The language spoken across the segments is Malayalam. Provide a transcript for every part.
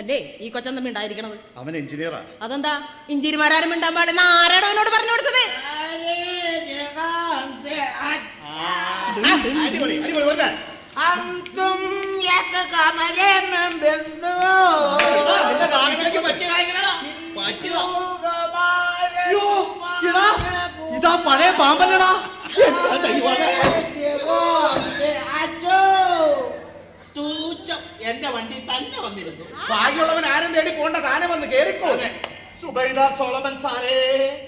അല്ലേ? ഈ കൊച്ചൻ തമ്മി ഉണ്ടായിരിക്കണത് അവൻ എഞ്ചിനീയറാ. അതെന്താ? എഞ്ചിനീയർമാരും ഉണ്ടാകുമ്പോൾ പാടില്ല. ആരാടോ എന്നോട് പറഞ്ഞു കൊടുത്തത്? ഇതാ പഴയ പാമ്പല്ലടാ. എന്റെ വണ്ടി തന്നെ വന്നിരുന്നു. ഭാഗ്യമുള്ളവൻ ആരും തേടി പോണ്ട താനെ വന്ന് കേറിക്കോ. സുബൈദാർ സോളമൻ സാറേ.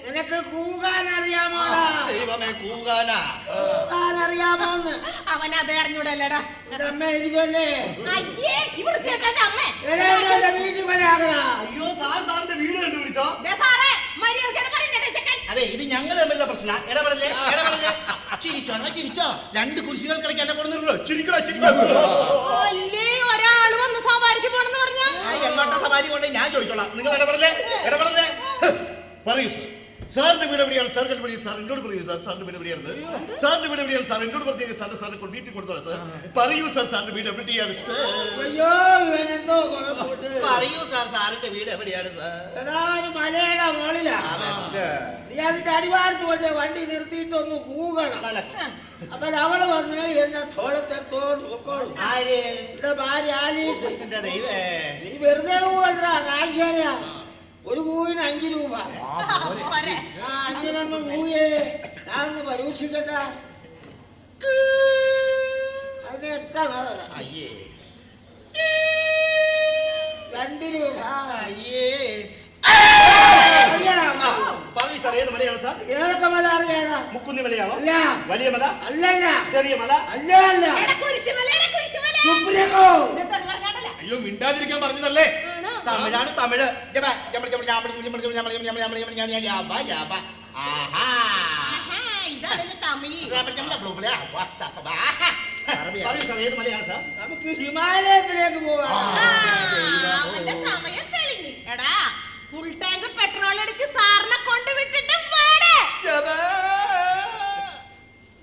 നിനക്ക് കൂകാൻ അറിയാമോ ദൈവമേ കൂകാനാ. കൂകാൻ അറിയാമോന്ന് അവൻ അതേ അറിഞ്ഞൂടല്ലടാ. അമ്മ ഇരിക്കല്ലേ അയ്യേ ഇവർ ചേട്ടന്റെ അമ്മേ. വീട്ടിൽ അയ്യോ സാർ സാറിന്റെ വീട് കണ്ടുപിടിച്ചോ? സാറേ അതെ ഇത് ഞങ്ങൾ തമ്മിലുള്ള പ്രശ്ന ഇടപെടലേ ഇടപെടലേ ചിരിച്ചോണോ ചിരിച്ചോ? രണ്ട് കുരിശികൾക്കിടയ്ക്ക് എന്നെ കൊണ്ടുവന്നിട്ടുള്ളൂ ചിരിക്കണോ ചിരിക്കോ അല്ലേ ഒരാൾ വന്ന് സവാരിക്ക് പോണെന്ന് പറഞ്ഞ? എങ്ങോട്ടാ സവാരി കൊണ്ട് ഞാൻ ചോദിച്ചോളാം. നിങ്ങൾ ഇടപെടലേ ഇടപെടലേ പറയൂ സർ சார்ந்து விடபடியால் சார்கள் படி சார் இன்னொரு கொடுங்க சார் சார்ந்து விடபடியா இருந்தது சார்ந்து விடபடியால் சார் இன்னொரு கொடுத்தீங்க சார் சார் கொண்டு வீட்டுக்கு கொடுத்தோம் சார். பரியும் சார் சார்ந்து வீடு எப்படியா சார்? பரியும் சார் சாரிന്റെ വീട് എവിടെയാണ് സാർ മലയുടെ മുകളിലാണ് നീ അതിന്റെ അടിവാരത്ത് കൊണ്ട് വണ്ടി നിർത്തിയിട്ട് ഒന്ന് കൂകണം അപ്പൊ അവള് വന്ന് എന്നെ തോളത്തെടുത്തോണ്ട് പൊക്കോളും ഭാര്യ ആലീസ് നീ വെറുതെ പോകണ്ട കാശാനാ ഒരു കൂവിന് അഞ്ചു രൂപ. ആ അഞ്ചിനൊന്നും കൂയേ. ഞാൻ ഒന്ന് പരീക്ഷിക്കട്ടെ. അതിന് എട്ടാണ്. അയ്യേ. രണ്ട് രൂപ. അയ്യേ? പറയൂ സാർ ഏത് മലയാണ് സാർ? ഏതൊക്കെ മല അറിയാണോ മുക്കുന്നി മലയാണോ? അല്ല. വലിയ മല? അല്ലല്ല. ചെറിയ മല? അല്ല അല്ല. പറഞ്ഞാണ്ടല്ല? അയ്യോ മിണ്ടാതിരിക്കാൻ പറഞ്ഞതല്ലേ? തമിഴാണ് തമിഴ് ജപ, ജമ, ജമ, ജാമ, ജമ, ജമ, ജമ, ജമ, ജമ, ജമ, ജമ, ജമ, ജമ, യാബ, യാബ. ആഹാ. ആഹാ, ഇതാണല്ലേ തമിഴ്. ജമ, ജമ, ജമ, നമുക്ക് ഹിമാലയത്തിലേക്ക് പോകാം സമയം തെളിഞ്ഞു. എടാ ഫുൾ ടാങ്ക് പെട്രോൾ അടിച്ച് സാറിനെ കൊണ്ടുവിട്ടിട്ട്.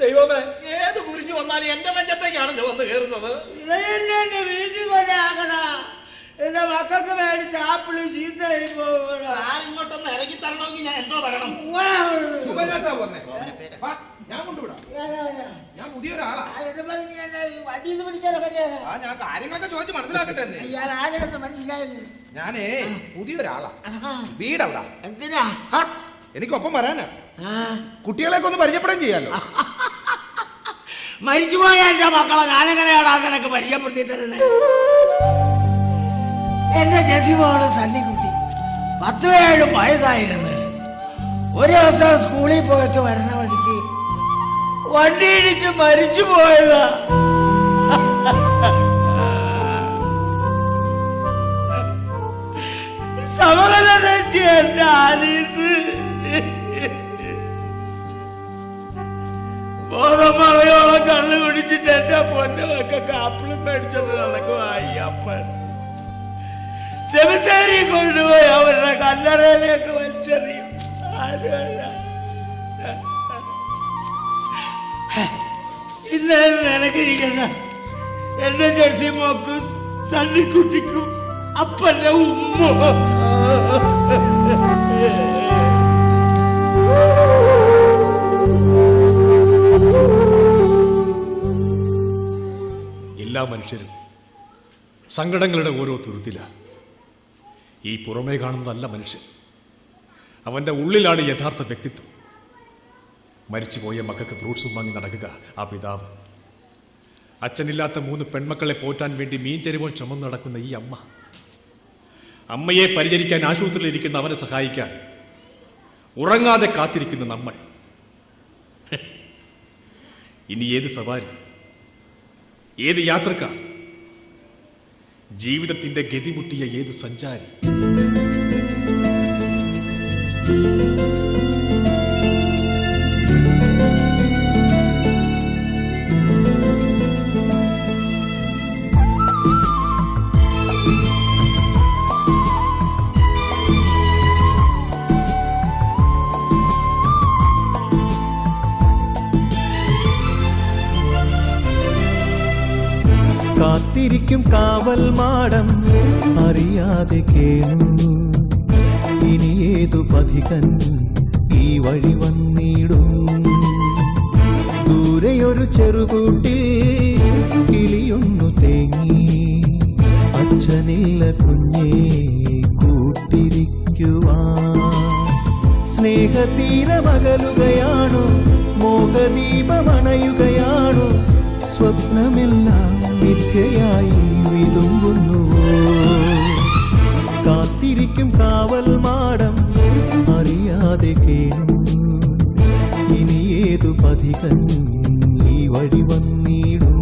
ദൈവമേ ഏത് കുരിശ് വന്നാലും എന്റെ നെഞ്ചത്തേക്കാണല്ലോ വന്ന് കയറുന്നത് ഇളയന്നെ എന്റെ വീട്ടിൽ കൊണ്ടാക്കണ എന്റെ മക്കൾക്ക് മേടിച്ച ആപ്പിൾ ചീത്തയായി പോകണ സാർ ഇങ്ങോട്ടൊന്ന് ഇറങ്ങി തരണമെങ്കിൽ ഞാൻ എന്തോ തരണം. വാ, ഞാൻ കൊണ്ടുവിടാം. ഞാൻ പുതിയൊരാളാ. എന്റെ പണി നീ എന്നെ ഈ വണ്ടിയിൽ പിടിച്ചാലൊക്കെ ചെയ്യണം. ആ ഞാൻ കാര്യങ്ങളൊക്കെ ചോദിച്ച് മനസ്സിലാക്കട്ടെ എന്ന്. ഇയാൾ ആരെന്ന് മനസ്സിലായില്ല. ഞാനേ പുതിയൊരാളാ. വീടവിടാ? എന്തിനാ? എനിക്കൊപ്പം വരാനാ. കുട്ടികളെയൊക്കെ ഒന്ന് പരിചയപ്പെടുകയും ചെയ്യാലോ. മരിച്ചുപോയ എന്റെ മക്കളെ ഞാനെങ്ങനെയാടാ നിനക്ക് പരിചയപ്പെടുത്തി തരണേ എന്റെ ജെസിമോൾ സണ്ണിക്കുട്ടി. പത്ത് ഏഴ് വയസ്സായിരുന്നു. ഒരു ദിവസം സ്കൂളിൽ പോയിട്ട് വരണ വഴിക്ക് വണ്ടി ഇടിച്ച് മരിച്ചു പോയതാ. സമകല തെറ്റി എന്റെ ആലീസ് ബോധം മറയോളം കണ്ണു കുടിച്ചിട്ട് എന്റെ പൊന്നൊക്കെ കാപ്പിളും മേടിച്ചോണ്ട് നടക്കുവായി അയ്യപ്പൻ. സെമിത്തേരി കൊണ്ടുപോയി അവരുടെ കല്ലറയിലേക്ക് വലിച്ചെറിയും. ഇന്ന് നിനക്ക് ഇരിക്കണ്ട എന്റെ ജെസ്സി മോക്കും സണ്ണിക്കുട്ടിക്കും അപ്പന്റെ ഉമ്മ. എല്ലാ മനുഷ്യരും സങ്കടങ്ങളുടെ ഓരോ തുരുത്തില. ഈ പുറമേ കാണുന്നതല്ല മനുഷ്യൻ. അവന്റെ ഉള്ളിലാണ് യഥാർത്ഥ വ്യക്തിത്വം. മരിച്ചുപോയ മക്കൾക്ക് ഫ്രൂട്ട്സും വാങ്ങി നടക്കുക ആ പിതാവ്. അച്ഛനില്ലാത്ത മൂന്ന് പെൺമക്കളെ പോറ്റാൻ വേണ്ടി മീൻ ചെരുവോൻ ചുമന്ന് നടക്കുന്ന ഈ അമ്മ. അമ്മയെ പരിചരിക്കാൻ ആശുപത്രിയിലിരിക്കുന്ന അവനെ സഹായിക്കാൻ ഉറങ്ങാതെ കാത്തിരിക്കുന്ന നമ്മൾ. ഇനി ഏത് സവാരി? ഏത് യാത്രക്കാർ? ജീവിതത്തിന്റെ ഗതിമുട്ടിയ ഏതു സഞ്ചാരി? കാത്തിരിക്കും കാവൽ മാടം. അറിയാതെ കേണു ഇനി ഏതു പഥികൻ ഈ വഴി വന്നിടും? ദൂരെയൊരു ചെറുകൂട്ടിൽ കിളിയൊന്നു തേങ്ങി. അച്ഛനില്ല കുഞ്ഞേ കൂട്ടിരിക്കുവാൻ സ്നേഹതീരമകലുകയാണോ? മോഹദീപമണയുകയാണോ? സ്വപ്നമെല്ലാം മിഥ്യയായി വിതുമ്പുന്നുവോ കാത്തിരിക്കും കാവൽ മാടം അറിയാതെ കേണു. ഇനി ഏതു പതികൻ ഈ വഴി വന്നിടും?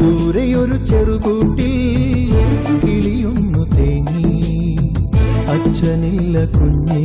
ദൂരെയൊരു ചെറുകൂട്ടിൽ കിളിയൊന്നു തേങ്ങി. അച്ഛനില്ല കുഞ്ഞേ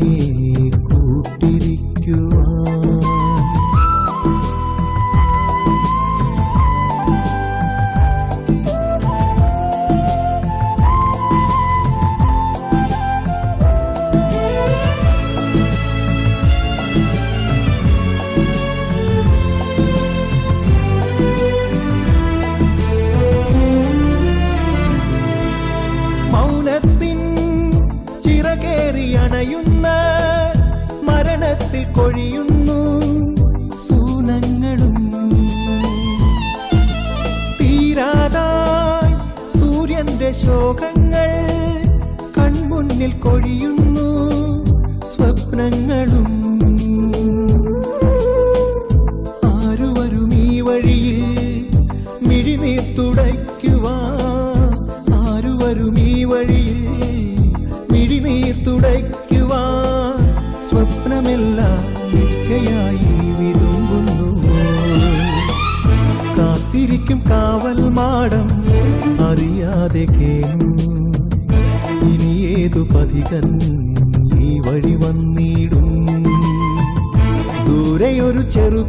ദൂരെയൊരു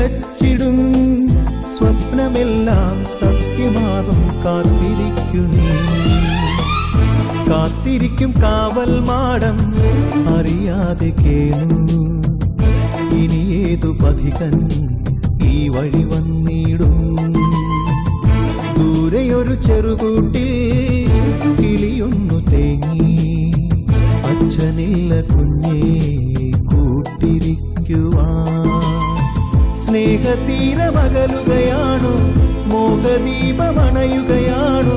ചിലച്ചിടും സ്വപ്നമെല്ലാം സത്യമാകും. കാത്തിരിക്കുന്നു കാത്തിരിക്കും കാവൽ മാടം. അറിയാതെ കേണു. ഇനി ഏതു പഥികൻ ഈ വഴി വന്നിടും. ദൂരെയൊരു ചെറുകൂട്ടിൽ മോഹദീപമണയുകയാണോ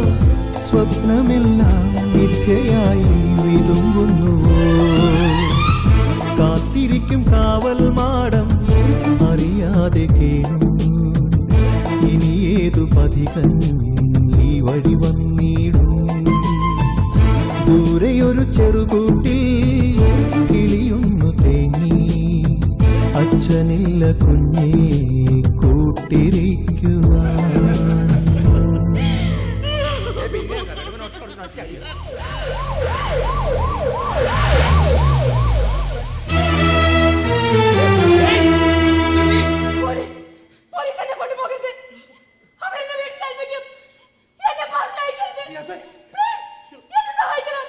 സ്വപ്നമെല്ലാം മിഥ്യയായി വിതുങ്ങുന്നു കാത്തിരിക്കും കാവൽ മാടം അറിയാതെ കേണു. ഇനി ഏതു പതികൾ ഈ വഴി വന്നിടും. ദൂരെയൊരു ചെറുകൂട്ടിൽ കിളിയൊന്നു തേങ്ങി. അച്ഛനില്ല കുഞ്ഞേ കൂട്ടിരിക്കുവാൻ. person. Please, you just hide it up.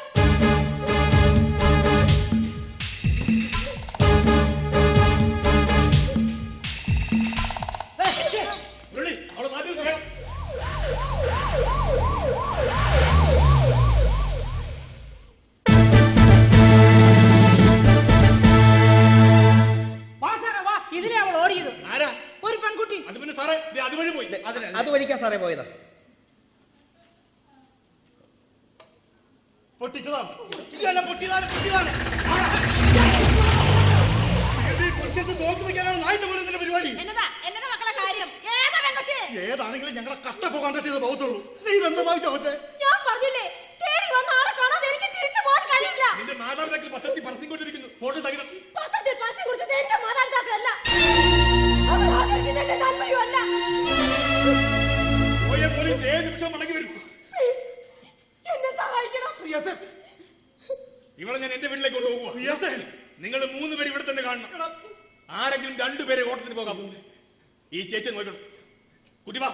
ഒരു പെൺകുട്ടി. അത് പിന്നെ സാറേ അതുവഴി പോയി. അതുവഴിക്കാ സാറേ പോയത്. പൊട്ടിച്ചതാണ് ഇതല്ല പൊട്ടിയതാണ് പൊട്ടിയതാണ്. തോക്ക് വെക്കാനാണ് നായിന്റെ പോലെ ഇതിന്റെ പരിപാടി. എന്നതാ എന്നതാ മക്കളെ കാര്യം? ഏതാ പെങ്കൊച്ച്? ഏതാണെങ്കിലും ഞങ്ങളെ കഷ്ടപ്പോകാൻ തട്ടിയത് പോകത്തുള്ളൂ. നീ ഇതെന്താ ഭാവിച്ച കൊച്ചേ? ഞാൻ പറഞ്ഞില്ലേ തേടി വന്ന ആളെ കാണാതെ എനിക്ക് തിരിച്ചു പോകാൻ കഴിയില്ല. നിന്റെ മാതാപിതാക്കൾ പത്രത്തിൽ പരസ്യം കൊടുത്തിരിക്കുന്നു. ഫോട്ടോ സഹിതം പത്രത്തിൽ പരസ്യം കൊടുത്തത് എന്റെ മാതാപിതാക്കളല്ല. അവർ ആഗ്രഹിക്കുന്നതിന്റെ താല്പര്യമല്ല. പോയ പോലീസ് ഏത് നിമിഷം മടങ്ങി വരും. ഇവളെ ഞാൻ എന്റെ വീട്ടിലേക്ക് കൊണ്ടുപോകുക നിങ്ങൾ മൂന്ന് പേര് ഇവിടെ തന്നെ കാണണം. ആരെങ്കിലും രണ്ടുപേരെ ഓട്ടത്തിന് പോകാം ഈ ചേച്ചി നോക്കണം കുട്ടിവാ